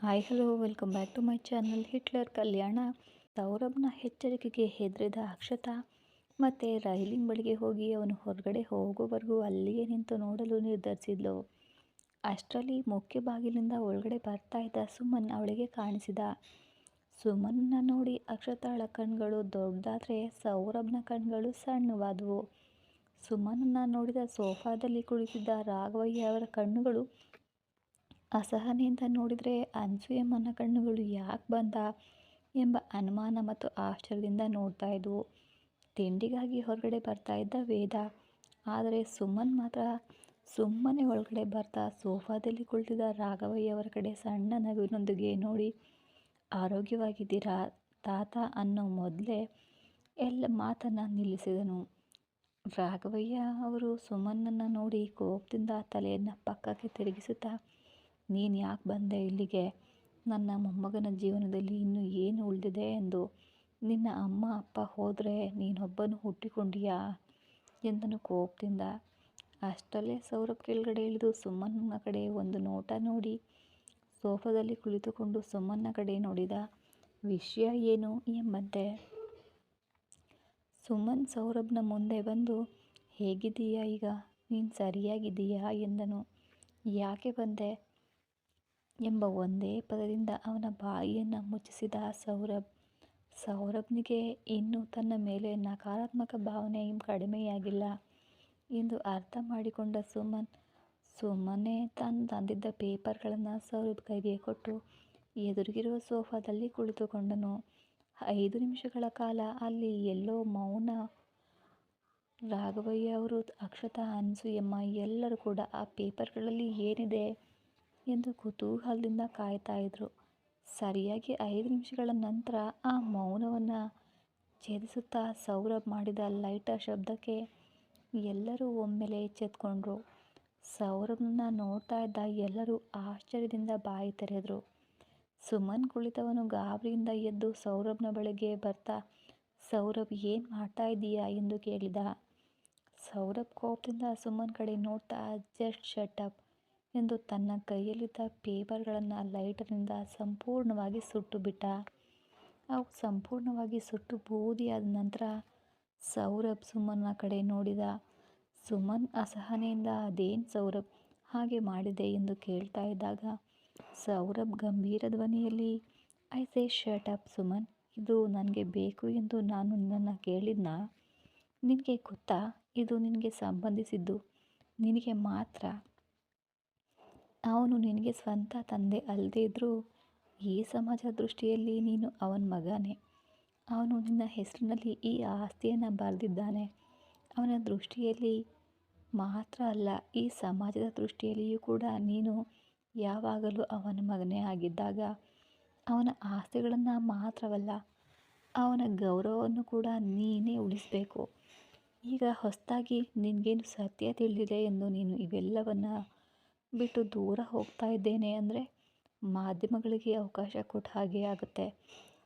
Hi hello welcome back to my channel Hitler Kalyana ಸೌರಭ್ನ ಎಚ್ಚರಿಕೆಗೆ ಹೆದರಿದ ಅಕ್ಷತಾ ಮತ್ತು ರೈಲಿನ ಬಳಿಗೆ ಹೋಗಿ ಅವನು ಹೊರಗಡೆ ಹೋಗೋವರೆಗೂ ಅಲ್ಲಿಯೇ ನಿಂತು ನೋಡಲು ನಿರ್ಧರಿಸಿದ್ಲು. ಅಷ್ಟರಲ್ಲಿ ಮುಖ್ಯ ಬಾಗಿಲಿಂದ ಒಳಗಡೆ ಬರ್ತಾ ಇದ್ದ ಸುಮನ್ ಅವಳಿಗೆ ಕಾಣಿಸಿದ. ಸುಮನ್ನ ನೋಡಿ ಅಕ್ಷತಾಳ ಕಣ್ಗಳು ದೊಡ್ಡದಾದರೆ ಸೌರಭ್ನ ಕಣ್ಗಳು ಸಣ್ಣವಾದವು. ಸುಮನನ್ನ ನೋಡಿದ ಸೋಫಾದಲ್ಲಿ ಕುಳಿತಿದ್ದ ರಾಘವಯ್ಯ ಅವರ ಕಣ್ಣುಗಳು ಅಸಹನೆಯಿಂದ ನೋಡಿದರೆ ಅನ್ಸೂಯಮ್ಮನ ಕಣ್ಣುಗಳು ಯಾಕೆ ಬಂದ ಎಂಬ ಅನುಮಾನ ಮತ್ತು ಆಶ್ಚರ್ಯದಿಂದ ನೋಡ್ತಾ ಇದ್ವು. ತಿಂಡಿಗಾಗಿ ಹೊರಗಡೆ ಬರ್ತಾ ಇದ್ದ ವೇದ, ಆದರೆ ಸುಮ್ಮನ್ ಮಾತ್ರ ಸುಮ್ಮನೆ ಒಳಗಡೆ ಬರ್ತಾ ಸೋಫಾದಲ್ಲಿ ಕುಳಿತಿದ್ದ ರಾಘವಯ್ಯ ಅವರ ಕಡೆ ಸಣ್ಣ ನಗುವಿನೊಂದಿಗೆ ನೋಡಿ, ಆರೋಗ್ಯವಾಗಿದ್ದೀರಾ ತಾತ ಅನ್ನೋ ಮೊದಲೇ ಎಲ್ಲ ಮಾತನ್ನು ನಿಲ್ಲಿಸಿದನು. ರಾಘವಯ್ಯ ಅವರು ಸುಮ್ಮನನ್ನು ನೋಡಿ ಕೋಪದಿಂದ ತಲೆಯನ್ನು ಪಕ್ಕಕ್ಕೆ ತಿರುಗಿಸುತ್ತಾ ನೀನು ಯಾಕೆ ಬಂದೆ ಇಲ್ಲಿಗೆ? ನನ್ನ ಮೊಮ್ಮಗನ ಜೀವನದಲ್ಲಿ ಇನ್ನೂ ಏನು ಉಳಿದಿದೆ ಎಂದು. ನಿನ್ನ ಅಮ್ಮ, ಅಪ್ಪ ಹೋದರೆ ನೀನೊಬ್ಬನು ಹುಟ್ಟಿಕೊಂಡಿಯಾ? ಎಂದನು ಕೋಪದಿಂದ. ಅಷ್ಟರಲ್ಲೇ ಸೌರಭ್ ಕೆಳಗಡೆ ಇಳಿದು ಸುಮ್ಮನ ಕಡೆ ಒಂದು ನೋಟ ನೋಡಿ, ಸೋಫಾದಲ್ಲಿ ಕುಳಿತುಕೊಂಡು ಸುಮ್ಮನ ಕಡೆ ನೋಡಿದ. ವಿಷಯ ಏನು ಎಂಬಂತೆ? ಸುಮನ್ ಸೌರಭ್ನ ಮುಂದೆ ಬಂದು, ಹೇಗಿದ್ದೀಯಾ ಈಗ? ನೀನು ಸರಿಯಾಗಿದ್ದೀಯಾ? ಎಂದನು. ಯಾಕೆ ಬಂದೆ? ಎಂಬ ಒಂದೇ ಪದದಿಂದ ಅವನ ಬಾಯಿಯನ್ನು ಮುಚ್ಚಿಸಿದ ಸೌರಭ್. ಸೌರಭ್ನಿಗೆ ಇನ್ನೂ ತನ್ನ ಮೇಲೆ ನಕಾರಾತ್ಮಕ ಭಾವನೆ ಕಡಿಮೆಯಾಗಿಲ್ಲ ಎಂದು ಅರ್ಥ ಮಾಡಿಕೊಂಡ ಸುಮನ್ ಸುಮ್ಮನೆ ತಾನು ತಂದಿದ್ದ ಪೇಪರ್ಗಳನ್ನು ಸೌರಭ್ ಕೈಗೆ ಕೊಟ್ಟು ಎದುರಿಗಿರುವ ಸೋಫಾದಲ್ಲಿ ಕುಳಿತುಕೊಂಡನು. ಐದು ನಿಮಿಷಗಳ ಕಾಲ ಅಲ್ಲಿ ಎಲ್ಲೋ ಮೌನ. ರಾಘವಯ್ಯ ಅವರು ಅಕ್ಷತಾ ಅನ್ಸುಯಮ್ಮ ಎಲ್ಲರೂ ಕೂಡ ಆ ಪೇಪರ್ಗಳಲ್ಲಿ ಏನಿದೆ? ಎಂದು ಕುತೂಹಲದಿಂದ ಕಾಯ್ತಾ ಇದ್ರು. ಸರಿಯಾಗಿ ಐದು ನಿಮಿಷಗಳ ನಂತರ ಆ ಮೌನವನ್ನು ಛೇದಿಸುತ್ತಾ ಸೌರಭ್ ಮಾಡಿದ ಲೈಟರ್ ಶಬ್ದಕ್ಕೆ ಎಲ್ಲರೂ ಒಮ್ಮೆಲೆ ಎಚ್ಚೆತ್ಕೊಂಡ್ರು. ಸೌರಭ್ನ ನೋಡ್ತಾ ಇದ್ದ ಎಲ್ಲರೂ ಆಶ್ಚರ್ಯದಿಂದ ಬಾಯಿ ತೆರೆದ್ರು. ಸುಮನ್ ಕುಳಿತವನು ಗಾಬರಿಯಿಂದ ಎದ್ದು ಸೌರಭ್ನ ಬಳಿಗೆ ಬರ್ತಾ, ಸೌರಭ್, ಏನು ಮಾಡ್ತಾ ಇದ್ದೀಯಾ? ಎಂದು ಕೇಳಿದ. ಸೌರಭ್ ಕೋಪದಿಂದ ಸುಮನ್ ಕಡೆ ನೋಡ್ತಾ, ಜಸ್ಟ್ ಶಟಪ್ ಎಂದು ತನ್ನ ಕೈಯಲ್ಲಿದ್ದ ಪೇಪರ್ಗಳನ್ನು ಲೈಟರ್ನಿಂದ ಸಂಪೂರ್ಣವಾಗಿ ಸುಟ್ಟು ಬಿಟ್ಟ ಅವು ಸಂಪೂರ್ಣವಾಗಿ ಸುಟ್ಟು ಬೂದಿಯಾದ ನಂತರ ಸೌರಭ್ ಸುಮನ್ನ ಕಡೆ ನೋಡಿದ. ಸುಮನ್ ಅಸಹನೆಯಿಂದ, ಅದೇನು ಸೌರಭ್, ಹಾಗೆ ಮಾಡಿದೆ? ಎಂದು ಕೇಳ್ತಾ ಇದ್ದಾಗ, ಸೌರಭ್ ಗಂಭೀರ ಧ್ವನಿಯಲ್ಲಿ, I say shut up Suman, ಇದು ನನಗೆ ಬೇಕು ಎಂದು ನಾನು ನನ್ನ ಕೇಳಿದ್ನ? ನಿನಗೆ ಗೊತ್ತಾ, ಇದು ನಿನಗೆ ಸಂಬಂಧಿಸಿದ್ದು, ನಿನಗೆ ಮಾತ್ರ? ಅವನು ನಿನಗೆ ಸ್ವಂತ ತಂದೆ ಅಲ್ಲದೇ ಇದ್ದರೂ ಈ ಸಮಾಜ ದೃಷ್ಟಿಯಲ್ಲಿ ನೀನು ಅವನ ಮಗನೇ. ಅವನು ನಿನ್ನ ಹೆಸರಿನಲ್ಲಿ ಈ ಆಸ್ತಿಯನ್ನು ಬರೆದಿದ್ದಾನೆ. ಅವನ ದೃಷ್ಟಿಯಲ್ಲಿ ಮಾತ್ರ ಅಲ್ಲ, ಈ ಸಮಾಜದ ದೃಷ್ಟಿಯಲ್ಲಿಯೂ ಕೂಡ ನೀನು ಯಾವಾಗಲೂ ಅವನ ಮಗನೇ ಆಗಿದ್ದಾಗ ಅವನ ಆಸ್ತಿಗಳನ್ನು ಮಾತ್ರವಲ್ಲ, ಅವನ ಗೌರವವನ್ನು ಕೂಡ ನೀನೇ ಉಳಿಸಬೇಕು. ಈಗ ಹೊಸದಾಗಿ ನಿನಗೇನು ಸತ್ಯ ತಿಳಿದಿದೆ ಎಂದು ನೀನು ಇವೆಲ್ಲವನ್ನು ಬಿಟ್ಟು ದೂರ ಹೋಗ್ತಾ ಇದ್ದೇನೆ ಅಂದರೆ ಮಾಧ್ಯಮಗಳಿಗೆ ಅವಕಾಶ ಕೊಟ್ಟ ಹಾಗೆ ಆಗುತ್ತೆ.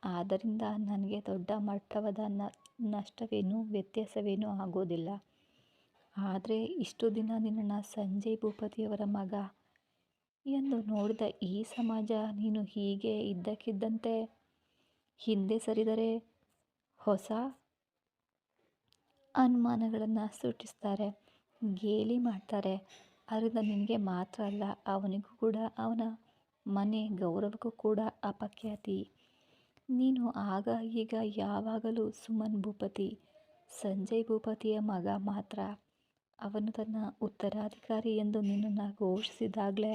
ಆದ್ದರಿಂದ ನನಗೆ ದೊಡ್ಡ ಮಟ್ಟವಾದ ನಷ್ಟವೇನು, ವ್ಯತ್ಯಾಸವೇನೂ ಆಗೋದಿಲ್ಲ. ಆದರೆ ಇಷ್ಟು ದಿನ ನಿನ್ನ ಸಂಜಯ್ ಭೂಪತಿಯವರ ಮಗ ಎಂದು ನೋಡಿದ ಈ ಸಮಾಜ ನೀನು ಹೀಗೆ ಇದ್ದಕ್ಕಿದ್ದಂತೆ ಹಿಂದೆ ಸರಿದರೆ ಹೊಸ ಅನುಮಾನಗಳನ್ನು ಸೃಷ್ಟಿಸ್ತಾರೆ, ಗೇಲಿ ಮಾಡ್ತಾರೆ. ಅದರಿಂದ ನಿನಗೆ ಮಾತ್ರ ಅಲ್ಲ, ಅವನಿಗೂ ಕೂಡ, ಅವನ ಮನೆ ಗೌರವಕ್ಕೂ ಕೂಡ ಅಪಖ್ಯಾತಿ. ನೀನು ಆಗ ಈಗ ಯಾವಾಗಲೂ ಸುಮನ್ ಭೂಪತಿ, ಸಂಜಯ್ ಭೂಪತಿಯ ಮಗ ಮಾತ್ರ. ಅವನು ತನ್ನ ಉತ್ತರಾಧಿಕಾರಿ ಎಂದು ನಿನ್ನನ್ನು ಘೋಷಿಸಿದಾಗಲೇ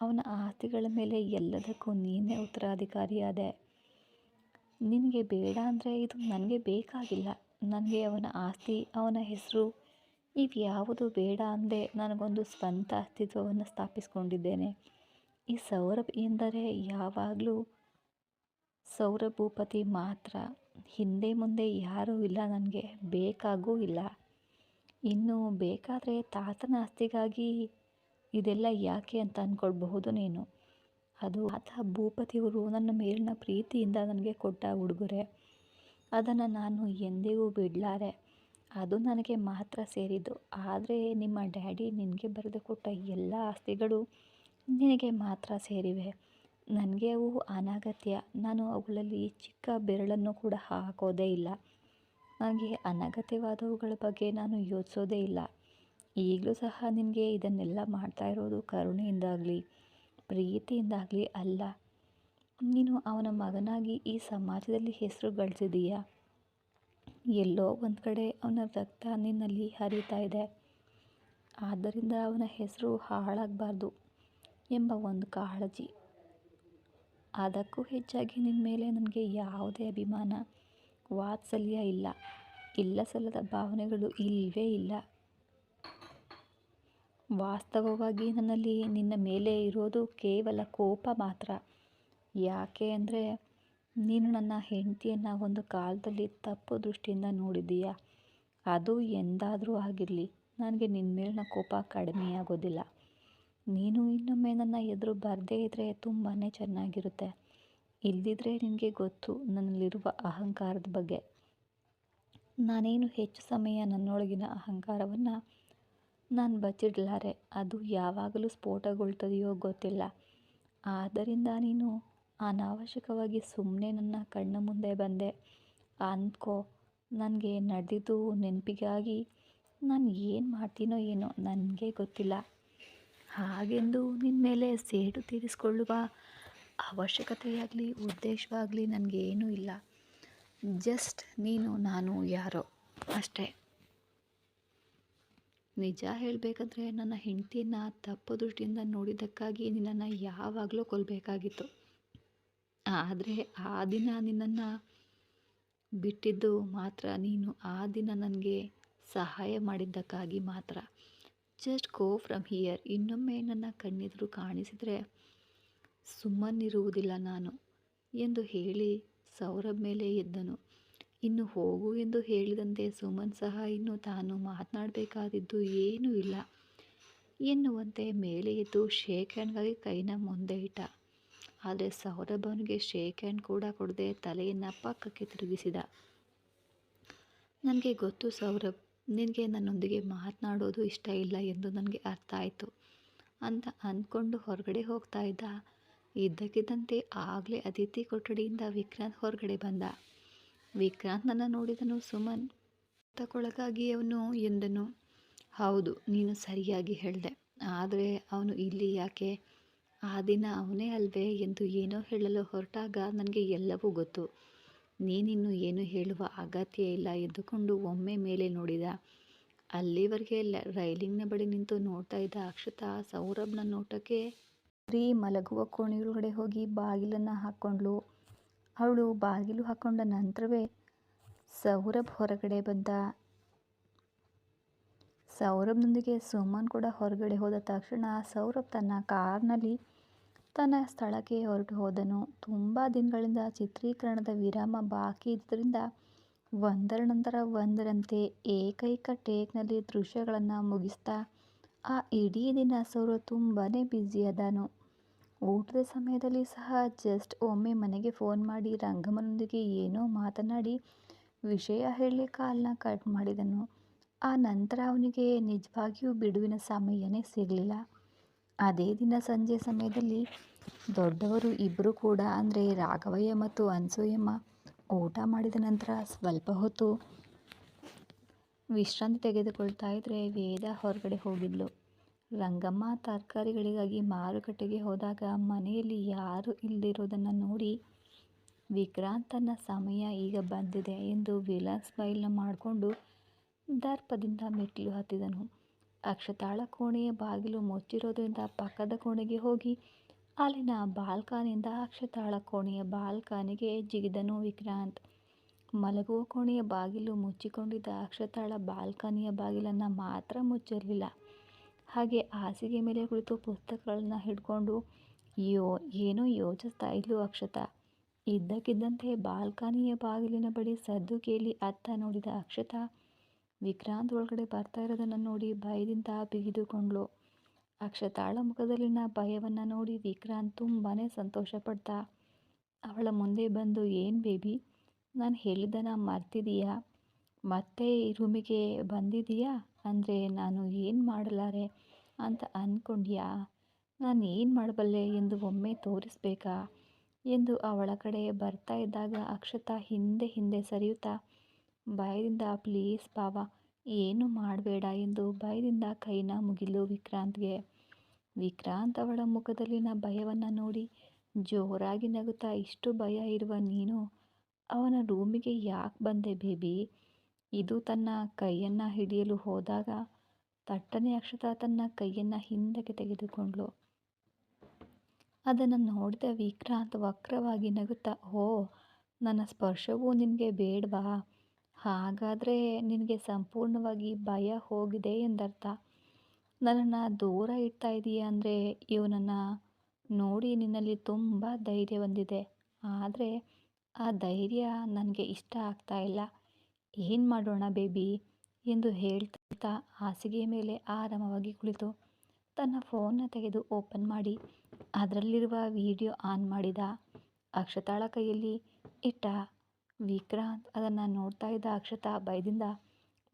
ಅವನ ಆಸ್ತಿಗಳ ಮೇಲೆ ಎಲ್ಲದಕ್ಕೂ ನೀನೇ ಉತ್ತರಾಧಿಕಾರಿಯಾದೆ. ನಿನಗೆ ಬೇಡ ಅಂದರೆ ಇದು ನನಗೆ ಬೇಕಾಗಿಲ್ಲ. ನನಗೆ ಅವನ ಆಸ್ತಿ, ಅವನ ಹೆಸರು ಇವ್ಯಾವುದು ಬೇಡ ಅಂದೆ ನನಗೊಂದು ಸ್ವಂತ ಅಸ್ತಿತ್ವವನ್ನು ಸ್ಥಾಪಿಸಿಕೊಂಡಿದ್ದೇನೆ. ಈ ಸೌರಭ್ ಎಂದರೆ ಯಾವಾಗಲೂ ಸೌರಭೂಪತಿ ಮಾತ್ರ. ಹಿಂದೆ ಮುಂದೆ ಯಾರೂ ಇಲ್ಲ ನನಗೆ, ಬೇಕಾಗೂ ಇಲ್ಲ. ಇನ್ನು ಬೇಕಾದರೆ ತಾತನ ಆಸ್ತಿಗಾಗಿ ಇದೆಲ್ಲ ಯಾಕೆ ಅಂತ ಅಂದ್ಕೊಳ್ಬಹುದು ನೀನು? ಅದು ಆತ ಭೂಪತಿಯವರು ನನ್ನ ಮೇಲಿನ ಪ್ರೀತಿಯಿಂದ ನನಗೆ ಕೊಟ್ಟ ಉಡುಗೊರೆ. ಅದನ್ನು ನಾನು ಎಂದಿಗೂ ಬಿಡಲಾರೆ. ಅದು ನನಗೆ ಮಾತ್ರ ಸೇರಿದ್ದು. ಆದರೆ ನಿಮ್ಮ ಡ್ಯಾಡಿ ನಿನಗೆ ಬರೆದು ಕೊಟ್ಟ ಎಲ್ಲ ಆಸ್ತಿಗಳು ನಿನಗೆ ಮಾತ್ರ ಸೇರಿವೆ. ನನಗೆ ಅವು ಅನಗತ್ಯ. ನಾನು ಅವುಗಳಲ್ಲಿ ಚಿಕ್ಕ ಬೆರಳನ್ನು ಕೂಡ ಹಾಕೋದೇ ಇಲ್ಲ. ನನಗೆ ಅನಗತ್ಯವಾದವುಗಳ ಬಗ್ಗೆ ನಾನು ಯೋಚಿಸೋದೇ ಇಲ್ಲ. ಈಗಲೂ ಸಹ ನಿನಗೆ ಇದನ್ನೆಲ್ಲ ಮಾಡ್ತಾ ಇರೋದು ಕರುಣೆಯಿಂದಾಗಲಿ, ಪ್ರೀತಿಯಿಂದಾಗಲಿ ಅಲ್ಲ. ನೀನು ಅವನ ಮಗನಾಗಿ ಈ ಸಮಾಜದಲ್ಲಿ ಹೆಸರು ಗಳಿಸಿದೀಯ? ಎಲ್ಲೋ ಒಂದು ಕಡೆ ಅವನ ರಕ್ತ ನಿನ್ನಲ್ಲಿ ಹರಿತಾ ಇದೆ. ಆದ್ದರಿಂದ ಅವನ ಹೆಸರು ಹಾಳಾಗಬಾರ್ದು ಎಂಬ ಒಂದು ಕಾಳಜಿ. ಅದಕ್ಕೂ ಹೆಚ್ಚಾಗಿ ನಿನ್ನ ಮೇಲೆ ನನಗೆ ಯಾವುದೇ ಅಭಿಮಾನ, ವಾತ್ಸಲ್ಯ ಇಲ್ಲ. ಇಲ್ಲ ಸಲ್ಲದ ಭಾವನೆಗಳು ಇಲ್ಲವೇ ಇಲ್ಲ. ವಾಸ್ತವವಾಗಿ ನನ್ನಲ್ಲಿ ನಿನ್ನ ಮೇಲೆ ಇರೋದು ಕೇವಲ ಕೋಪ ಮಾತ್ರ. ಯಾಕೆ ಅಂದರೆ ನೀನು ನನ್ನ ಹೆಂಡತಿಯನ್ನು ಒಂದು ಕಾಲದಲ್ಲಿ ತಪ್ಪು ದೃಷ್ಟಿಯಿಂದ ನೋಡಿದ್ದೀಯ? ಅದು ಎಂದಾದರೂ ಆಗಿರಲಿ, ನನಗೆ ನಿನ್ನ ಮೇಲಿನ ಕೋಪ ಕಡಿಮೆ ಆಗೋದಿಲ್ಲ ನೀನು ಇನ್ನೊಮ್ಮೆ ನನ್ನ ಎದುರು ಬರದೇ ಇದ್ದರೆ ತುಂಬಾ ಚೆನ್ನಾಗಿರುತ್ತೆ. ಇಲ್ಲದಿದ್ದರೆ ನಿನಗೆ ಗೊತ್ತು ನನ್ನಲ್ಲಿರುವ ಅಹಂಕಾರದ ಬಗ್ಗೆ. ನಾನೇನು ಹೆಚ್ಚು ಸಮಯ ನನ್ನೊಳಗಿನ ಅಹಂಕಾರವನ್ನು ನಾನು ಬಚ್ಚಿಡಲಾರೆ? ಅದು ಯಾವಾಗಲೂ ಸ್ಫೋಟಗೊಳ್ತದೆಯೋ ಗೊತ್ತಿಲ್ಲ. ಆದ್ದರಿಂದ ನೀನು ಅನಾವಶ್ಯಕವಾಗಿ ಸುಮ್ಮನೆ ನನ್ನ ಕಣ್ಣ ಮುಂದೆ ಬಂದೆ. ಅಂದ್ಕೋ, ನನಗೆ ನಡೆದಿದ್ದು ನೆನಪಿಗಾಗಿ ನಾನು ಏನು ಮಾಡ್ತೀನೋ ಏನೋ ನನಗೆ ಗೊತ್ತಿಲ್ಲ. ಹಾಗೆಂದು ನಿನ್ನ ಮೇಲೆ ಸೇಡು ತೀರಿಸಿಕೊಳ್ಳುವ ಅವಶ್ಯಕತೆಯಾಗಲಿ, ಉದ್ದೇಶವಾಗಲಿ ನನಗೇನೂ ಇಲ್ಲ. ಜಸ್ಟ್ ನೀನು, ನಾನು, ಯಾರೋ ಅಷ್ಟೇ. ನಿಜ ಹೇಳಬೇಕಂದ್ರೆ ನನ್ನ ಹೆಂಡತಿಯನ್ನು ತಪ್ಪು ದೃಷ್ಟಿಯಿಂದ ನೋಡಿದ್ದಕ್ಕಾಗಿ ನಿನ್ನನ್ನು ಯಾವಾಗಲೂ ಕೊಲ್ಲಬೇಕಾಗಿತ್ತು ಆದರೆ ಆ ದಿನ ನಿನ್ನನ್ನು ಬಿಟ್ಟಿದ್ದು ಮಾತ್ರ. ನೀನು ಆ ದಿನ ನನಗೆ ಸಹಾಯ ಮಾಡಿದ್ದಕ್ಕಾಗಿ ಮಾತ್ರ. ಜಸ್ಟ್ ಗೋ ಫ್ರಮ್ ಹಿಯರ್ ಇನ್ನೊಮ್ಮೆ ನನ್ನ ಕಣ್ಣೆದುರು ಕಾಣಿಸಿದರೆ ಸುಮ್ಮನಿರುವುದಿಲ್ಲ ನಾನು ಎಂದು ಹೇಳಿ ಸೌರಭ್ ಮೇಲೆ ಎದ್ದನು. ಇನ್ನು ಹೋಗು ಎಂದು ಹೇಳಿದಂತೆ ಸುಮನ್ ಸಹ ಇನ್ನು ತಾನು ಮಾತನಾಡಬೇಕಾದಿದ್ದು ಏನೂ ಇಲ್ಲ. ಎನ್ನುವಂತೆ ಮೇಲೆ ಎದ್ದು ಶೇಖರಣೆಗಾಗಿ ಕೈನ ಮುಂದೆ ಇಟ್ಟ. ಆದರೆ ಸೌರಭನಿಗೆ ಶೇಕ್ ಹ್ಯಾಂಡ್ ಕೂಡ ಕೊಡದೆ ತಲೆಯನ್ನು ಪಕ್ಕಕ್ಕೆ ತಿರುಗಿಸಿದ. ನನಗೆ ಗೊತ್ತು ಸೌರಭ್, ನಿನಗೆ ನನ್ನೊಂದಿಗೆ ಮಾತನಾಡೋದು ಇಷ್ಟ ಇಲ್ಲ ಎಂದು ನನಗೆ ಅರ್ಥ ಆಯಿತು ಅಂತ ಅಂದ್ಕೊಂಡು ಹೊರಗಡೆ ಹೋಗ್ತಾ ಇದ್ದ. ಇದ್ದಕ್ಕಿದ್ದಂತೆ ಆಗಲೇ ಅತಿಥಿ ಕೊಠಡಿಯಿಂದ ವಿಕ್ರಾಂತ್ ಹೊರಗಡೆ ಬಂದ. ವಿಕ್ರಾಂತ್ನನ್ನು ನೋಡಿದನು ಸುಮನ್ ತಗೊಳಗಾಗಿ ಅವನು ಎಂದನು. ಹೌದು, ನೀನು ಸರಿಯಾಗಿ ಹೇಳಿದೆ. ಆದರೆ ಅವನು ಇಲ್ಲಿ ಯಾಕೆ? ಆ ದಿನ ಅವನೇ ಅಲ್ವೇ ಎಂದು ಏನೋ ಹೇಳಲು ಹೊರಟಾಗ ನನಗೆ ಎಲ್ಲವೂ ಗೊತ್ತು. ನೀನಿನ್ನು ಏನು ಹೇಳುವ ಅಗತ್ಯ ಇಲ್ಲ ಎದ್ದುಕೊಂಡು ಒಮ್ಮೆ ಮೇಲೆ ನೋಡಿದ. ಅಲ್ಲಿವರೆಗೆ ರೈಲಿಂಗ್ನ ಬಳಿ ನಿಂತು ನೋಡ್ತಾ ಇದ್ದ ಅಕ್ಷತಾ ಸೌರಭ್ನ ನೋಟಕ್ಕೆ ರೀ ಮಲಗುವ ಕೋಣೆಯೊಳಗಡೆ ಹೋಗಿ ಬಾಗಿಲನ್ನು ಹಾಕ್ಕೊಂಡ್ಲು ಅವಳು ಬಾಗಿಲು ಹಾಕ್ಕೊಂಡ ನಂತರವೇ ಸೌರಭ್ ಹೊರಗಡೆ ಬಂದ. ಸೌರಭ್ನೊಂದಿಗೆ ಸುಮನ್ ಕೂಡ ಹೊರಗಡೆ ಹೋದ ತಕ್ಷಣ ಸೌರಭ್ ತನ್ನ ಕಾರ್ನಲ್ಲಿ ತನ್ನ ಸ್ಥಳಕ್ಕೆ ಹೊರಟು ಹೋದನು. ತುಂಬ ದಿನಗಳಿಂದ ಚಿತ್ರೀಕರಣದ ವಿರಾಮ ಬಾಕಿ ಇದ್ದರಿಂದ ಒಂದರ ನಂತರ ಒಂದರಂತೆ ಏಕೈಕ ಟೇಕ್ನಲ್ಲಿ ದೃಶ್ಯಗಳನ್ನು ಮುಗಿಸ್ತಾ, ಆ ಇಡೀ ದಿನ ಸೌರವ್ ತುಂಬಾ ಬ್ಯುಸಿಯಾದನು ಊಟದ ಸಮಯದಲ್ಲಿ ಸಹ ಜಸ್ಟ್ ಒಮ್ಮೆ ಮನೆಗೆ ಫೋನ್ ಮಾಡಿ ರಂಗಮ್ಮನೊಂದಿಗೆ ಏನೋ ಮಾತನಾಡಿ ವಿಷಯ ಹೇಳಿ ಕಾಲನ್ನ ಕಟ್ ಮಾಡಿದನು. ಆ ನಂತರ ಅವನಿಗೆ ನಿಜವಾಗಿಯೂ ಬಿಡುವಿನ ಸಮಯನೇ ಸಿಗಲಿಲ್ಲ. ಅದೇ ದಿನ ಸಂಜೆ ಸಮಯದಲ್ಲಿ ದೊಡ್ಡವರು ಇಬ್ಬರು ಕೂಡ, ಅಂದರೆ ರಾಘವಯ್ಯ ಮತ್ತು ಅನ್ಸೂಯಮ್ಮ, ಊಟ ಮಾಡಿದ ನಂತರ ಸ್ವಲ್ಪ ಹೊತ್ತು ವಿಶ್ರಾಂತಿ ತೆಗೆದುಕೊಳ್ತಾ ಇದ್ದರೆ ವೇದ ಹೊರಗಡೆ ಹೋಗಿದ್ಲು. ರಂಗಮ್ಮ ತರಕಾರಿಗಳಿಗಾಗಿ ಮಾರುಕಟ್ಟೆಗೆ ಹೋದಾಗ ಮನೆಯಲ್ಲಿ ಯಾರೂ ಇಲ್ಲದಿರೋದನ್ನು ನೋಡಿ ವಿಕ್ರಾಂತನ ಸಮಯ ಈಗ ಬಂದಿದೆ ಎಂದು ವಿಲಾಸ್ ಸ್ಮೈಲ್ನ ಮಾಡಿಕೊಂಡು ದರ್ಪದಿಂದ ಮೆಟ್ಟಿಲು ಹತ್ತಿದನು. ಅಕ್ಷತಾಳ ಕೋಣೆಯ ಬಾಗಿಲು ಮುಚ್ಚಿರೋದ್ರಿಂದ ಪಕ್ಕದ ಕೋಣೆಗೆ ಹೋಗಿ ಅಲ್ಲಿನ ಬಾಲ್ಕನಿಯಿಂದ ಅಕ್ಷತಾಳ ಕೋಣೆಯ ಬಾಲ್ಕಾನಿಗೆ ಜಿಗಿದನು ವಿಕ್ರಾಂತ್. ಮಲಗುವ ಕೋಣೆಯ ಬಾಗಿಲು ಮುಚ್ಚಿಕೊಂಡಿದ್ದ ಅಕ್ಷತಾಳ ಬಾಲ್ಕನಿಯ ಬಾಗಿಲನ್ನು ಮಾತ್ರ ಮುಚ್ಚಿರಲಿಲ್ಲ. ಹಾಗೆ ಹಾಸಿಗೆ ಮೇಲೆ ಕುಳಿತು ಪುಸ್ತಕಗಳನ್ನು ಹಿಡ್ಕೊಂಡು ಯೋ ಏನೋ ಯೋಚಿಸ್ತಾ ಇದ್ಲು ಅಕ್ಷತಾ. ಇದ್ದಕ್ಕಿದ್ದಂತೆ ಬಾಲ್ಕನಿಯ ಬಾಗಿಲಿನ ಬಳಿ ಸದ್ದು ಕೇಳಿ ಅತ್ತ ನೋಡಿದ ಅಕ್ಷತಾ ವಿಕ್ರಾಂತ್ ಒಳಗಡೆ ಬರ್ತಾ ಇರೋದನ್ನು ನೋಡಿ ಭಯದಿಂದ ಬಿಗಿದುಕೊಂಡ್ಳು. ಅಕ್ಷತಾಳ ಮುಖದಲ್ಲಿನ ಭಯವನ್ನು ನೋಡಿ ವಿಕ್ರಾಂತ್ ತುಂಬಾ ಸಂತೋಷಪಡ್ತಾ ಅವಳ ಮುಂದೆ ಬಂದು, ಏನು ಬೇಬಿ, ನಾನು ಹೇಳಿದ್ದನ್ನು ಮರ್ತಿದೀಯಾ? ಮತ್ತೆ ಈ ರೂಮಿಗೆ ಬಂದಿದೀಯಾ? ಅಂದರೆ ನಾನು ಏನು ಮಾಡಲಾರೆ? ಅಂತ ಅಂದ್ಕೊಂಡ್ಯಾ ನಾನು ಏನು ಮಾಡಬಲ್ಲೆ ಎಂದು ಒಮ್ಮೆ ತೋರಿಸ್ಬೇಕಾ? ಎಂದು ಅವಳ ಕಡೆ ಬರ್ತಾ ಇದ್ದಾಗ ಅಕ್ಷತಾ ಹಿಂದೆ ಹಿಂದೆ ಸರಿಯುತ್ತಾ ಭಯದಿಂದ, ಪ್ಲೀಸ್ ಬಾವ, ಏನು ಮಾಡಬೇಡ ಎಂದು ಭಯದಿಂದ ಕೈನ ಮುಗಿಲು ವಿಕ್ರಾಂತ್ಗೆ. ವಿಕ್ರಾಂತ್ ಅವಳ ಮುಖದಲ್ಲಿನ ಭಯವನ್ನು ನೋಡಿ ಜೋರಾಗಿ ನಗುತ್ತಾ, ಇಷ್ಟು ಭಯ ಇರುವ ನೀನು? ಅವನ ರೂಮಿಗೆ ಯಾಕೆ ಬಂದೆ ಬೇಬಿ? ಇದು ತನ್ನ ಕೈಯನ್ನು ಹಿಡಿಯಲು ಹೋದಾಗ ತಟ್ಟನೆ ಅಕ್ಷತಾ ತನ್ನ ಕೈಯನ್ನು ಹಿಂದಕ್ಕೆ ತೆಗೆದುಕೊಂಡ್ಳು. ಅದನ್ನು ನೋಡಿದ ವಿಕ್ರಾಂತ್ ವಕ್ರವಾಗಿ ನಗುತ್ತಾ, ಓ, ನನ್ನ ಸ್ಪರ್ಶವೂ ನಿನಗೆ ಬೇಡವಾ? ಹಾಗಾದರೆ ನಿನಗೆ ಸಂಪೂರ್ಣವಾಗಿ ಭಯ ಹೋಗಿದೆ ಎಂದರ್ಥ. ನನ್ನನ್ನು ದೂರ ಇಡ್ತಾ ಇದೀಯ ಅಂದರೆ ಇವನನ್ನು ನೋಡಿ ನಿನ್ನಲ್ಲಿ ತುಂಬ ಧೈರ್ಯ ಬಂದಿದೆ. ಆದರೆ ಆ ಧೈರ್ಯ ನನಗೆ ಇಷ್ಟ ಆಗ್ತಾ ಇಲ್ಲ. ಏನು ಮಾಡೋಣ ಬೇಬಿ? ಎಂದು ಹೇಳ್ತಾ ಹಾಸಿಗೆ ಮೇಲೆ ಆರಾಮವಾಗಿ ಕುಳಿತು. ತನ್ನ ಫೋನ್ನ ತೆಗೆದು ಓಪನ್ ಮಾಡಿ. ಅದರಲ್ಲಿರುವ ವಿಡಿಯೋ ಆನ್ ಮಾಡಿದ. ಅಕ್ಷತಾಳ ಕೈಯಲ್ಲಿ ಇಟ್ಟ ವಿಕ್ರಾಂತ್ ಅದನ್ನು ನೋಡ್ತಾ ಇದ್ದ ಅಕ್ಷತಾ ಭಯದಿಂದ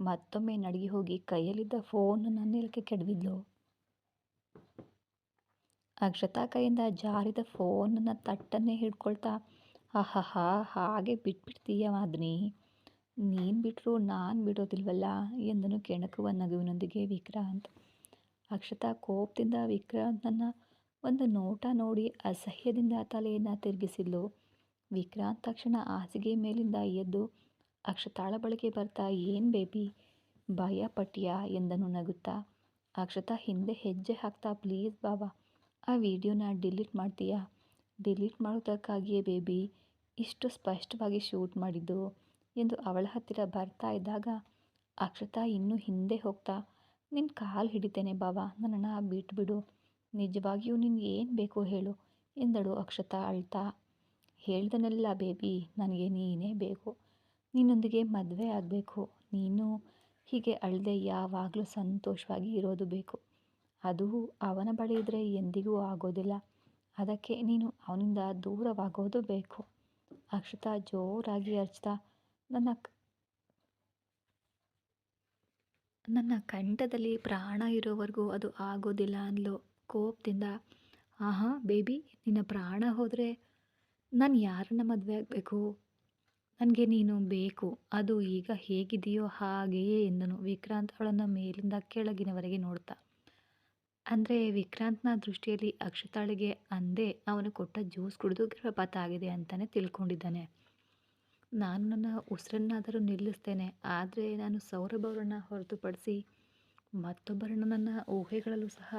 ಮತ್ತೊಮ್ಮೆ ನಡಿಗೆ ಹೋಗಿ ಕೈಯಲ್ಲಿದ್ದ ಫೋನನ್ನು ನೆಲಕ್ಕೆ ಕೆಡವಿದ್ಲು ಅಕ್ಷತಾ ಕೈಯಿಂದ ಜಾರಿದ ಫೋನನ್ನು ತಟ್ಟನ್ನೇ ಹಿಡ್ಕೊಳ್ತಾ ಆಹಾಹಾ ಹಾಗೆ ಬಿಟ್ಬಿಡ್ತೀಯ ಮಾದ್ನಿ ನೀನು ಬಿಟ್ಟರು ನಾನು ಬಿಡೋದಿಲ್ವಲ್ಲ? ಎಂದನು ಕೆಣಕುವ ನಗುವಿನೊಂದಿಗೆ ವಿಕ್ರಾಂತ್. ಅಕ್ಷತಾ ಕೋಪದಿಂದ ವಿಕ್ರಾಂತನನ್ನು ಒಂದು ನೋಟ ನೋಡಿ ಅಸಹ್ಯದಿಂದ ತಲೆಯನ್ನು ತಿರುಗಿಸಿದ್ಲು. ವಿಕ್ರಾಂತ್ ತಕ್ಷಣ ಹಾಸಿಗೆ ಮೇಲಿಂದ ಎದ್ದು ಅಕ್ಷತಾಳ ಬಳಿಗೆ ಬರ್ತಾ, ಏನು ಬೇಬಿ? ಭಯ ಪಟ್ಯಾ? ಎಂದನು ನಗುತ್ತಾ. ಅಕ್ಷತಾ, ಹಿಂದೆ ಹೆಜ್ಜೆ ಹಾಕ್ತಾ ಪ್ಲೀಸ್ ಬಾಬಾ ಆ ವಿಡಿಯೋನ ಡಿಲೀಟ್ ಮಾಡ್ತೀಯಾ? ಡಿಲೀಟ್ ಮಾಡೋದಕ್ಕಾಗಿಯೇ ಬೇಬಿ, ಇಷ್ಟು ಸ್ಪಷ್ಟವಾಗಿ ಶೂಟ್ ಮಾಡಿದ್ದು? ಎಂದು ಅವಳ ಹತ್ತಿರ ಬರ್ತಾ ಇದ್ದಾಗ, ಅಕ್ಷತಾ, ಇನ್ನೂ ಹಿಂದೆ ಹೋಗ್ತಾ ನಿನ್ನ ಕಾಲು ಹಿಡಿತೇನೆ ಬಾಬಾ ನನ್ನನ್ನು ಬಿಟ್ಬಿಡು, ನಿಜವಾಗಿಯೂ ನಿನ್ಗೆ ಏನು ಬೇಕೋ ಹೇಳು, ಎಂದಳು ಅಕ್ಷತಾ ಅಳ್ತಾ. ಹೇಳ್ದನೆಲ್ಲ ಬೇಬಿ, ನನಗೆ ನೀನೇ ಬೇಕು. ನಿನ್ನೊಂದಿಗೆ ಮದುವೆ ಆಗಬೇಕು. ನೀನು ಹೀಗೆ ಅಳದೆ ಯಾವಾಗಲೂ ಸಂತೋಷವಾಗಿ ಇರೋದು ಬೇಕು. ಅದು ಅವನ ಬಳಿ ಇದ್ದರೆ ಎಂದಿಗೂ ಆಗೋದಿಲ್ಲ. ಅದಕ್ಕೆ ನೀನು ಅವನಿಂದ ದೂರವಾಗೋದು ಬೇಕು. ಅಕ್ಷತಾ ಜೋರಾಗಿ ಅರ್ಚ್ತಾ, ನನ್ನ ನನ್ನ ಕಂಠದಲ್ಲಿ ಪ್ರಾಣ ಇರೋವರೆಗೂ ಅದು ಆಗೋದಿಲ್ಲ ಅಂದ್ಲು. ಕೋಪದಿಂದ, ಆಹಾ, ಬೇಬಿ, ನಿನ್ನ ಪ್ರಾಣ ಹೋದರೆ ನಾನು ಯಾರನ್ನ ಮದುವೆ ಆಗಬೇಕು? ನನಗೆ ನೀನು ಬೇಕು. ಅದು ಈಗ ಹೇಗಿದೆಯೋ ಹಾಗೆಯೇ ಎಂದನು. ವಿಕ್ರಾಂತ್ ಅವಳನ್ನು ಮೇಲಿಂದ ಕೆಳಗಿನವರೆಗೆ ನೋಡ್ತಾ. ಅಂದರೆ ವಿಕ್ರಾಂತ್ನ ದೃಷ್ಟಿಯಲ್ಲಿ ಅಕ್ಷತಾಳಿಗೆ ಅಂದೇ ಅವನು ಕೊಟ್ಟ ಜ್ಯೂಸ್ ಕುಡಿದು ಗರ್ಭಪಾತ ಆಗಿದೆ ಅಂತಲೇ ತಿಳ್ಕೊಂಡಿದ್ದಾನೆ. ನಾನು ನನ್ನ ಉಸಿರನ್ನಾದರೂ ನಿಲ್ಲಿಸ್ತೇನೆ. ಆದರೆ ನಾನು ಸೌರಭ್ ಅವರನ್ನು ಹೊರತುಪಡಿಸಿ ಮತ್ತೊಬ್ಬರನ್ನು ನನ್ನ ಊಹೆಗಳಲ್ಲೂ ಸಹ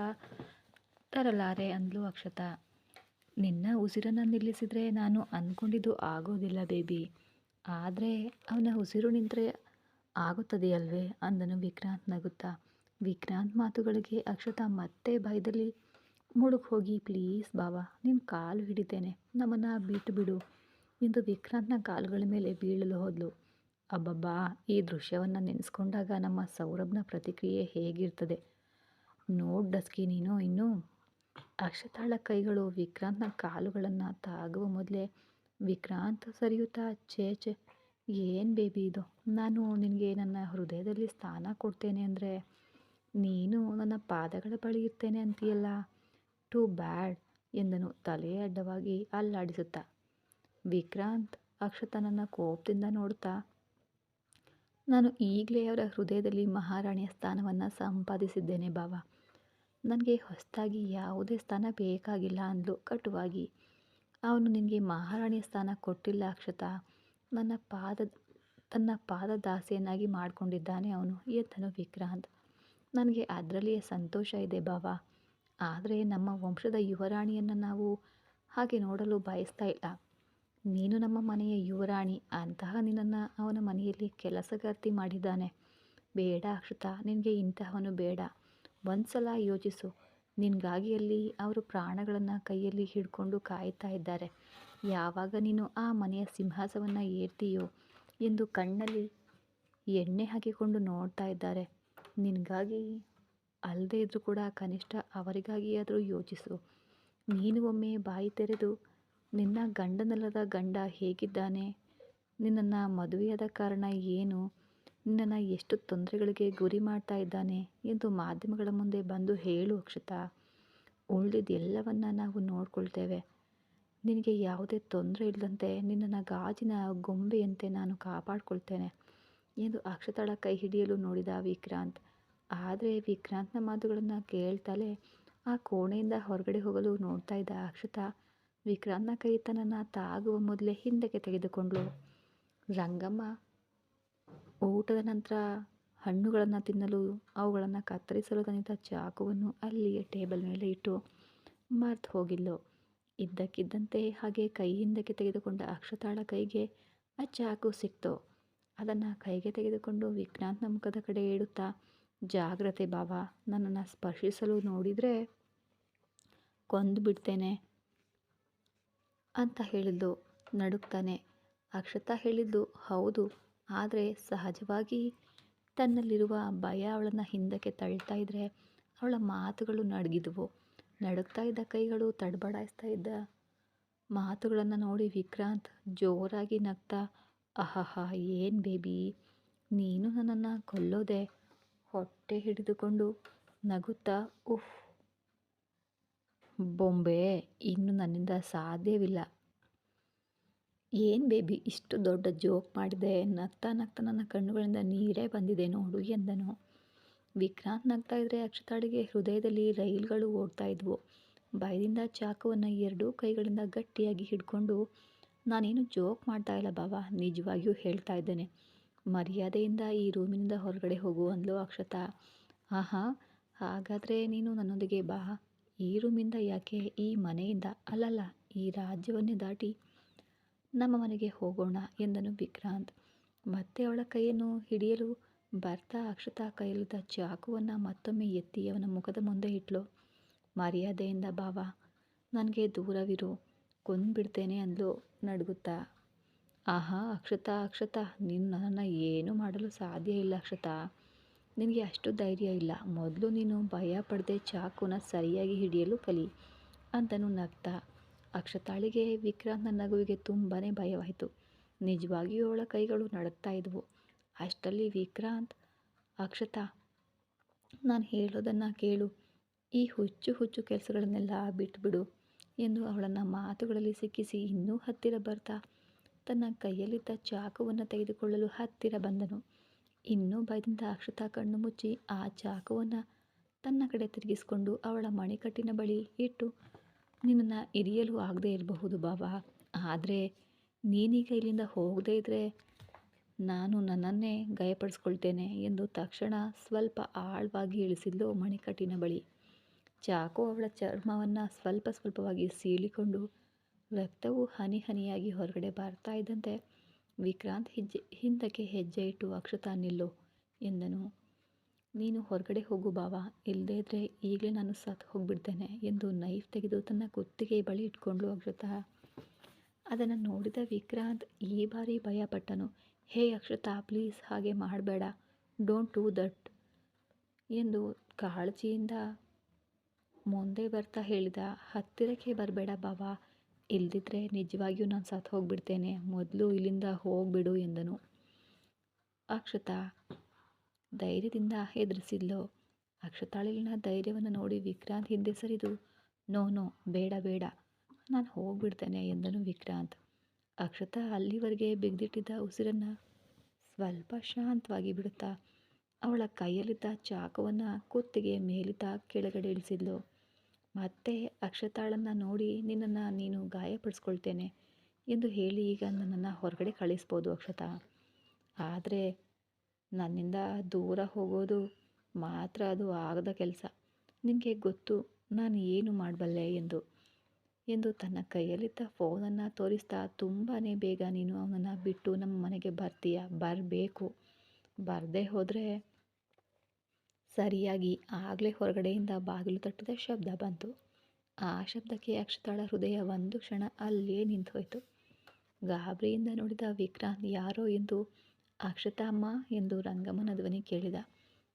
ತರಲಾರೆ ಅಂದಲು ಅಕ್ಷತಾ. ನಿನ್ನ ಉಸಿರನ್ನು ನಿಲ್ಲಿಸಿದರೆ ನಾನು ಅಂದ್ಕೊಂಡಿದ್ದು ಆಗೋದಿಲ್ಲ ಬೇಬಿ. ಆದರೆ ಅವನ ಉಸಿರು ನಿಂತರೆ ಆಗುತ್ತದೆಯಲ್ವೇ ಅಂದನು ವಿಕ್ರಾಂತ್ ನಗುತ್ತಾ. ವಿಕ್ರಾಂತ್ ಮಾತುಗಳಿಗೆ ಅಕ್ಷತಾ ಮತ್ತೆ ಭಯದಲ್ಲಿ ಮುಳುಗಿ ಹೋಗಿ, ಪ್ಲೀಸ್ ಬಾವಾ ನಿನ್ನ ಕಾಲು ಹಿಡಿತೇನೆ. ನಮ್ಮನ್ನು ಬಿಟ್ಟು ಬಿಡು ಎಂದು ವಿಕ್ರಾಂತ್ನ ಕಾಲುಗಳ ಮೇಲೆ ಬೀಳಲು ಹೋದ್ಲು. ಅಬ್ಬಬ್ಬಾ, ಈ ದೃಶ್ಯವನ್ನು ನೆನೆಸ್ಕೊಂಡಾಗ ನಮ್ಮ ಸೌರಭ್ನ ಪ್ರತಿಕ್ರಿಯೆ ಹೇಗಿರ್ತದೆ? ನೋಡ್ ಡಸ್ಕಿ ನೀನು ಇನ್ನೂ ಅಕ್ಷತಾಳ ಕೈಗಳು ವಿಕ್ರಾಂತ್ನ ಕಾಲುಗಳನ್ನು ತಾಗುವ ಮೊದಲೇ ವಿಕ್ರಾಂತ್ ಸರಿಯುತ್ತಾ, ಛೇ ಛೇ, ಏನು ಬೇಬಿ ಇದು? ನಾನು ನಿನಗೆ ನನ್ನ ಹೃದಯದಲ್ಲಿ ಸ್ಥಾನ ಕೊಡ್ತೇನೆ ಅಂದರೆ ನೀನು ನನ್ನ ಪಾದಗಳ ಬಳಿ ಇರ್ತೇನೆ ಅಂತೀಯಲ್ಲ? ಟು ಬ್ಯಾಡ್ ಎಂದನು ತಲೆ ಅಡ್ಡವಾಗಿ ಅಲ್ಲಾಡಿಸುತ್ತಾ. ವಿಕ್ರಾಂತ್ ಅಕ್ಷತನನ್ನು ಕೋಪದಿಂದ ನೋಡ್ತಾ ನಾನು ಈಗಲೇ ಅವರ ಹೃದಯದಲ್ಲಿ ಮಹಾರಾಣಿಯ ಸ್ಥಾನವನ್ನು ಸಂಪಾದಿಸಿದ್ದೇನೆ ಬಾವ. ನನಗೆ ಹೊಸದಾಗಿ ಯಾವುದೇ ಸ್ಥಾನ ಬೇಕಾಗಿಲ್ಲ ಅಂದ್ಲು ಕಟುವಾಗಿ. ಅವನು ನಿನಗೆ ಮಹಾರಾಣಿಯ ಸ್ಥಾನ ಕೊಟ್ಟಿಲ್ಲ ಅಕ್ಷತ. ನನ್ನ ಪಾದ, ತನ್ನ ಪಾದ ದಾಸಿಯನ್ನಾಗಿ ಮಾಡಿಕೊಂಡಿದ್ದಾನೆ ಅವನು, ಎತ್ತನು ವಿಕ್ರಾಂತ್. ನನಗೆ ಅದರಲ್ಲಿಯೇ ಸಂತೋಷ ಇದೆ ಬಾವ ಆದರೆ ನಮ್ಮ ವಂಶದ ಯುವರಾಣಿಯನ್ನು ನಾವು ಹಾಗೆ ನೋಡಲು ಬಯಸ್ತಾ ಇಲ್ಲ. ನೀನು ನಮ್ಮ ಮನೆಯ ಯುವರಾಣಿ, ಅಂತಹ ನಿನ್ನನ್ನು ಅವನ ಮನೆಯಲ್ಲಿ ಕೆಲಸಗಾರ್ತಿ ಮಾಡಿದ್ದಾನೆ. ಬೇಡ ಅಕ್ಷತ, ನಿನಗೆ ಇಂತಹವನು ಬೇಡ. ಒಂದು ಸಲ ಯೋಚಿಸು. ನಿನಗಾಗಿ ಅಲ್ಲಿ ಅವರು ಪ್ರಾಣಗಳನ್ನು ಕೈಯಲ್ಲಿ ಹಿಡ್ಕೊಂಡು ಕಾಯ್ತಾ ಇದ್ದಾರೆ. ಯಾವಾಗ ನೀನು ಆ ಮನೆಯ ಸಿಂಹಾಸವನ್ನು ಏರ್ತೀಯೋ ಎಂದು ಕಣ್ಣಲ್ಲಿ ಎಣ್ಣೆ ಹಾಕಿಕೊಂಡು ನೋಡ್ತಾ ಇದ್ದಾರೆ. ನಿನಗಾಗಿ ಅಲ್ಲದೆ ಇದ್ದರೂ ಕೂಡ ಕನಿಷ್ಠ ಅವರಿಗಾಗಿಯಾದರೂ ಯೋಚಿಸು. ನೀನು ಒಮ್ಮೆ ಬಾಯಿ ತೆರೆದು, ನಿನ್ನ ಗಂಡನಲ್ಲದ ಗಂಡ ಹೇಗಿದ್ದಾನೆ? ನಿನ್ನನ್ನು ಮದುವೆಯಾದ ಕಾರಣ ಏನು? ನಿನ್ನನ್ನು ಎಷ್ಟು ತೊಂದರೆಗಳಿಗೆ ಗುರಿ ಮಾಡ್ತಾ ಇದ್ದಾನೆ ಎಂದು ಮಾಧ್ಯಮಗಳ ಮುಂದೆ ಬಂದು ಹೇಳು ಅಕ್ಷತಾ. ಉಳಿದಿದ್ದು ಎಲ್ಲವನ್ನ ನಾವು ನೋಡ್ಕೊಳ್ತೇವೆ. ನಿನಗೆ ಯಾವುದೇ ತೊಂದರೆ ಇಲ್ಲದಂತೆ ನಿನ್ನನ್ನು ಗಾಜಿನ ಗೊಂಬೆಯಂತೆ ನಾನು ಕಾಪಾಡ್ಕೊಳ್ತೇನೆ ಎಂದು ಅಕ್ಷತಾಳ ಕೈ ಹಿಡಿಯಲು ನೋಡಿದ ವಿಕ್ರಾಂತ್. ಆದರೆ ವಿಕ್ರಾಂತ್ನ ಮಾತುಗಳನ್ನು ಕೇಳ್ತಲೇ ಆ ಕೋಣೆಯಿಂದ ಹೊರಗಡೆ ಹೋಗಲು ನೋಡ್ತಾ ಇದ್ದ ಅಕ್ಷತಾ ವಿಕ್ರಾಂತ್ನ ಕೈ ತನ್ನನ್ನು ತಾಗುವ ಮೊದಲೇ ಹಿಂದಕ್ಕೆ ತೆಗೆದುಕೊಂಡ್ಳು. ರಂಗಮ್ಮ ಊಟದ ನಂತರ ಹಣ್ಣುಗಳನ್ನು ತಿನ್ನಲು ಅವುಗಳನ್ನು ಕತ್ತರಿಸಲು ತಂದಿದ್ದ ಚಾಕುವನ್ನು ಅಲ್ಲಿಯೇ ಟೇಬಲ್ ಮೇಲೆ ಇಟ್ಟು ಮರ್ತು ಹೋಗಿಲ್ಲೋ ಇದ್ದಕ್ಕಿದ್ದಂತೆ ಹಾಗೆ ಕೈ ಹಿಂದಕ್ಕೆ ತೆಗೆದುಕೊಂಡ ಅಕ್ಷತಾಳ ಕೈಗೆ ಆ ಚಾಕು ಸಿಕ್ತು. ಅದನ್ನು ಕೈಗೆ ತೆಗೆದುಕೊಂಡು ವಿಜ್ಞಾನ ಮುಖದ ಕಡೆ ಇಡುತ್ತಾ ಜಾಗ್ರತೆ ಬಾಬಾ ನನ್ನನ್ನು ಸ್ಪರ್ಶಿಸಲು ನೋಡಿದರೆ ಕೊಂದು ಬಿಡ್ತೇನೆ ಅಂತ ಹೇಳಿದ್ದು ನಡುಕ್ತಾನೆ ಅಕ್ಷತಾ ಹೇಳಿದ್ದು, ಹೌದು ಆದರೆ ಸಹಜವಾಗಿ ತನ್ನಲ್ಲಿರುವ ಭಯ ಅವಳನ್ನು ಹಿಂದಕ್ಕೆ ತಳ್ತಾ ಇದ್ದರೆ ಅವಳ ಮಾತುಗಳು ನಡಗಿದವು. ನಡುಗ್ತಾ ಇದ್ದ ಕೈಗಳು ತಡಬಡಾಯಿಸ್ತಾ ಇದ್ದ ಮಾತುಗಳನ್ನು ನೋಡಿ ವಿಕ್ರಾಂತ್ ಜೋರಾಗಿ ನಗ್ತಾ, ಅಹಹ, ಏನು ಬೇಬಿ? ನೀನು ನನ್ನನ್ನು ಕೊಲ್ಲೋದೆ? ಹೊಟ್ಟೆ ಹಿಡಿದುಕೊಂಡು ನಗುತ್ತಾ, ಉಫ್, ಬೊಂಬೆ, ಇನ್ನು ನನ್ನಿಂದ ಸಾಧ್ಯವಿಲ್ಲ. ಏನು ಬೇಬಿ ಇಷ್ಟು ದೊಡ್ಡ ಜೋಕ್ ಮಾಡಿದೆ ನಗ್ತಾ ನಗ್ತಾ ನನ್ನ ಕಣ್ಣುಗಳಿಂದ ನೀರೇ ಬಂದಿದೆ ನೋಡು ಎಂದನು. ವಿಕ್ರಾಂತ್ ನಗ್ತಾ ಇದ್ರೆ ಅಕ್ಷತಾಳಿಗೆ ಹೃದಯದಲ್ಲಿ ರೈಲ್ಗಳು ಓಡ್ತಾ ಇದ್ವು. ಭಯದಿಂದ ಚಾಕುವನ್ನು ಎರಡೂ ಕೈಗಳಿಂದ ಗಟ್ಟಿಯಾಗಿ ಹಿಡ್ಕೊಂಡು, ನಾನೇನು ಜೋಕ್ ಮಾಡ್ತಾ ಇಲ್ಲ ಬಾಬಾ ನಿಜವಾಗಿಯೂ ಹೇಳ್ತಾ ಇದ್ದೇನೆ. ಮರ್ಯಾದೆಯಿಂದ ಈ ರೂಮಿನಿಂದ ಹೊರಗಡೆ ಹೋಗು ಅಂದ್ಲು ಅಕ್ಷತಾ. ಆಹಾ, ಹಾಗಾದರೆ ನೀನು ನನ್ನೊಂದಿಗೆ ಬಾ. ಈ ರೂಮಿಂದ ಯಾಕೆ? ಈ ಮನೆಯಿಂದ? ಅಲ್ಲಲ್ಲ, ಈ ರಾಜ್ಯವನ್ನೇ ದಾಟಿ ನಮ್ಮ ಮನೆಗೆ ಹೋಗೋಣ ಎಂದನು ವಿಕ್ರಾಂತ್. ಮತ್ತೆ ಅವಳ ಕೈಯನ್ನು ಹಿಡಿಯಲು ಬರ್ತಾ ಅಕ್ಷತಾ ಕೈಯಲ್ಲಿದ್ದ ಚಾಕುವನ್ನು ಮತ್ತೊಮ್ಮೆ ಎತ್ತಿ ಅವನ ಮುಖದ ಮುಂದೆ ಇಟ್ಲು. ಮರ್ಯಾದೆಯಿಂದ, ಬಾವ, ನನಗೆ ದೂರವಿರು ಕೊಂದ್ಬಿಡ್ತೇನೆ ಅಂದ್ಲು ನಡುಗುತ್ತಾ. ಆಹಾ, ಅಕ್ಷತಾ ಅಕ್ಷತಾ, ನೀನು ನನ್ನನ್ನು ಏನೂ ಮಾಡಲು ಸಾಧ್ಯ ಇಲ್ಲ ಅಕ್ಷತಾ. ನಿನಗೆ ಅಷ್ಟು ಧೈರ್ಯ ಇಲ್ಲ. ಮೊದಲು ನೀನು ಭಯ ಪಡದೆ ಚಾಕುನ ಸರಿಯಾಗಿ ಹಿಡಿಯಲು ಕಲಿ ಅಂತನು ನಗ್ತಾ ಅಕ್ಷತಾಳಿಗೆ ವಿಕ್ರಾಂತ್ನ ನಗುವಿಗೆ ತುಂಬಾ ಭಯವಾಯಿತು. ನಿಜವಾಗಿಯೂ ಅವಳ ಕೈಗಳು ನಡುಗ್ತಾ ಇದ್ವು. ಅಷ್ಟರಲ್ಲಿ ವಿಕ್ರಾಂತ್, ಅಕ್ಷತಾ, ನಾನು ಹೇಳೋದನ್ನು ಕೇಳು. ಈ ಹುಚ್ಚು ಹುಚ್ಚು ಕೆಲಸಗಳನ್ನೆಲ್ಲ ಬಿಟ್ಬಿಡು ಎಂದು ಅವಳನ್ನು ಮಾತುಗಳಲ್ಲಿ ಸಿಕ್ಕಿಸಿ ಇನ್ನೂ ಹತ್ತಿರ ಬರ್ತಾ ತನ್ನ ಕೈಯಲ್ಲಿದ್ದ ಚಾಕುವನ್ನು ತೆಗೆದುಕೊಳ್ಳಲು ಹತ್ತಿರ ಬಂದನು. ಇನ್ನೂ ಭಯದಿಂದ ಅಕ್ಷತಾ ಕಣ್ಣು ಮುಚ್ಚಿ ಆ ಚಾಕುವನ್ನು ತನ್ನ ಕಡೆ ತಿರುಗಿಸಿಕೊಂಡು ಅವಳ ಮಣಿಕಟ್ಟಿನ ಬಳಿ ಇಟ್ಟು ನಿನ್ನನ್ನು ಇರಿಯಲು ಆಗದೇ ಇರಬಹುದು ಬಾಬಾ. ಆದರೆ ನೀನೀಗ ಇಲ್ಲಿಂದ ಹೋಗದೇ ಇದ್ದರೆ ನಾನು ನನ್ನನ್ನೇ ಗಾಯಪಡಿಸ್ಕೊಳ್ತೇನೆ ಎಂದು ತಕ್ಷಣ ಸ್ವಲ್ಪ ಆಳವಾಗಿ ಇಳಿಸಿದ್ಲು ಮಣಿಕಟ್ಟಿನ ಬಳಿ. ಚಾಕು ಅವಳ ಚರ್ಮವನ್ನು ಸ್ವಲ್ಪ ಸ್ವಲ್ಪವಾಗಿ ಸೀಳಿಕೊಂಡು ರಕ್ತವು ಹನಿ ಹನಿಯಾಗಿ ಹೊರಗಡೆ ಬರ್ತಾ ಇದ್ದಂತೆ ವಿಕ್ರಾಂತ್ ಹೆಜ್ಜೆ ಹಿಂದಕ್ಕೆ ಹೆಜ್ಜೆ ಇಟ್ಟು ಅಕ್ಷತಾ ನಿಲ್ಲು ಎಂದನು. ನೀನು ಹೊರಗಡೆ ಹೋಗು ಬಾವ ಇಲ್ಲದೇ ಇದ್ದರೆ ಈಗಲೇ ನಾನು ಸತ್ತು ಹೋಗಿಬಿಡ್ತೇನೆ ಎಂದು ನೈಫ್ ತೆಗೆದು ತನ್ನ ಕುತ್ತಿಗೆ ಬಳಿ ಇಟ್ಕೊಂಡು ಅಕ್ಷತಾ. ಅದನ್ನು ನೋಡಿದ ವಿಕ್ರಾಂತ್ ಈ ಬಾರಿ ಭಯಪಟ್ಟನು. ಹೇ ಅಕ್ಷತಾ, ಪ್ಲೀಸ್ ಹಾಗೆ ಮಾಡಬೇಡ. ಡೋಂಟ್ ಡೂ ದಟ್ ಎಂದು ಕಾಳಜಿಯಿಂದ ಮುಂದೆ ಬರ್ತಾ ಹೇಳಿದ. ಹತ್ತಿರಕ್ಕೆ ಬರಬೇಡ ಬಾವಾ ಇಲ್ಲದಿದ್ದರೆ ನಿಜವಾಗಿಯೂ ನಾನು ಸತ್ತು ಹೋಗಿಬಿಡ್ತೇನೆ. ಮೊದಲು ಇಲ್ಲಿಂದ ಹೋಗಿಬಿಡು ಎಂದನು. ಅಕ್ಷತಾ ಧೈರ್ಯದಿಂದ ಹೆದರಿಸಿದ್ಲು. ಅಕ್ಷತಾಳಿನ ಧೈರ್ಯವನ್ನು ನೋಡಿ ವಿಕ್ರಾಂತ್ ಹಿಂದೆ ಸರಿದು, ನೋ ನೋ, ಬೇಡ ಬೇಡ, ನಾನು ಹೋಗ್ಬಿಡ್ತೇನೆ ಎಂದನು ವಿಕ್ರಾಂತ್. ಅಕ್ಷತಾ ಅಲ್ಲಿವರೆಗೆ ಬಿಗ್ದಿಟ್ಟಿದ್ದ ಉಸಿರನ್ನು ಸ್ವಲ್ಪ ಶಾಂತವಾಗಿ ಬಿಡುತ್ತಾ ಅವಳ ಕೈಯಲ್ಲಿದ್ದ ಚಾಕುವನ್ನು ಕುತ್ತಿಗೆ ಮೇಲಿದ್ದ ಕೆಳಗಡೆ ಇಳಿಸಿದ್ಲು. ಮತ್ತೆ ಅಕ್ಷತಾಳನ್ನು ನೋಡಿ ನಿನ್ನನ್ನು ನೀನು ಗಾಯಪಡಿಸ್ಕೊಳ್ತೇನೆ ಎಂದು ಹೇಳಿ ಈಗ ನನ್ನನ್ನು ಹೊರಗಡೆ ಕಳಿಸ್ಬೋದು ಅಕ್ಷತಾ. ಆದರೆ ನನ್ನಿಂದ ದೂರ ಹೋಗೋದು ಮಾತ್ರ ಅದು ಆಗದ ಕೆಲಸ. ನಿನಗೆ ಗೊತ್ತು, ನಾನು ಏನು ಮಾಡಬಲ್ಲೆ ಎಂದು. ಎಂದು ತನ್ನ ಕೈಯಲ್ಲಿದ್ದ ಫೋನನ್ನು ತೋರಿಸ್ತಾ ತುಂಬಾ ಬೇಗ ನೀನು ಅವನನ್ನು ಬಿಟ್ಟು ನಮ್ಮ ಮನೆಗೆ ಬರ್ತೀಯ? ಬರಬೇಕು. ಬರದೇ ಹೋದರೆ ಸರಿಯಾಗಿ ಆಗಲೇ ಹೊರಗಡೆಯಿಂದ ಬಾಗಿಲು ತಟ್ಟಿದ ಶಬ್ದ ಬಂತು. ಆ ಶಬ್ದಕ್ಕೆ ಅಕ್ಷತಾಳ ಹೃದಯ ಒಂದು ಕ್ಷಣ ಅಲ್ಲಿಯೇ ನಿಂತೋಯ್ತು. ಗಾಬರಿಯಿಂದ ನೋಡಿದ ವಿಕ್ರಾಂತ್, ಯಾರೋ ಎಂದು ಅಕ್ಷತಾ ಅಮ್ಮ ಎಂದು ರಂಗಮ್ಮನ ಧ್ವನಿ ಕೇಳಿದ.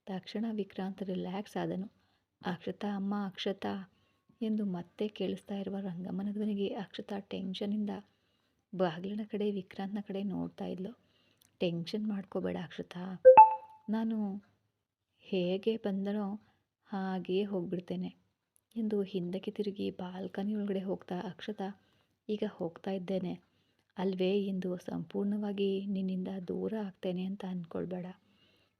ತಕ್ಷಣ ವಿಕ್ರಾಂತ್ ರಿಲ್ಯಾಕ್ಸ್ ಆದನು. ಅಕ್ಷತಾ ಅಮ್ಮ, ಅಕ್ಷತಾ ಎಂದು ಮತ್ತೆ ಕೇಳಿಸ್ತಾ ಇರುವ ರಂಗಮ್ಮನ ಧ್ವನಿಗೆ ಅಕ್ಷತಾ ಟೆನ್ಷನಿಂದ ಬಾಗಿಲಿನ ಕಡೆ, ವಿಕ್ರಾಂತ್ನ ಕಡೆ ನೋಡ್ತಾ ಇದ್ಲು. ಟೆನ್ಷನ್ ಮಾಡ್ಕೋಬೇಡ ಅಕ್ಷತಾ. ನಾನು ಹೇಗೆ ಬಂದನೋ ಹಾಗೆಯೇ ಹೋಗ್ಬಿಡ್ತೇನೆ ಎಂದು ಹಿಂದಕ್ಕೆ ತಿರುಗಿ ಬಾಲ್ಕನಿ ಒಳಗಡೆ ಹೋಗ್ತಾ ಅಕ್ಷತಾ, ಈಗ ಹೋಗ್ತಾ ಇದ್ದೇನೆ. ಅಲ್ವೇ ಇಂದು ಸಂಪೂರ್ಣವಾಗಿ ನಿನ್ನಿಂದ ದೂರ ಆಗ್ತೇನೆ ಅಂತ ಅಂದ್ಕೊಳ್ಬೇಡ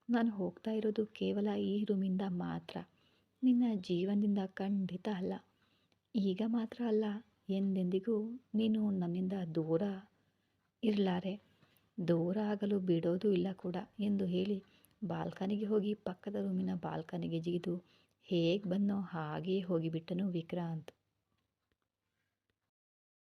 ನಾನು ಹೋಗ್ತಾ ಇರೋದು ಕೇವಲ ಈ ರೂಮಿಂದ ಮಾತ್ರ. ನಿನ್ನ ಜೀವನದಿಂದ ಖಂಡಿತ ಅಲ್ಲ. ಈಗ ಮಾತ್ರ ಅಲ್ಲ, ಎಂದೆಂದಿಗೂ ನೀನು ನನ್ನಿಂದ ದೂರ ಇರಲಾರೆ. ದೂರ ಆಗಲು ಬಿಡೋದು ಇಲ್ಲ ಕೂಡ ಎಂದು ಹೇಳಿ ಬಾಲ್ಕನಿಗೆ ಹೋಗಿ ಪಕ್ಕದ ರೂಮಿನ ಬಾಲ್ಕನಿಗೆ ಜಿಗಿದು ಹೇಗೆ ಬಂದೋ ಹಾಗೆಯೇ ಹೋಗಿಬಿಟ್ಟನು ವಿಕ್ರಾಂತ್.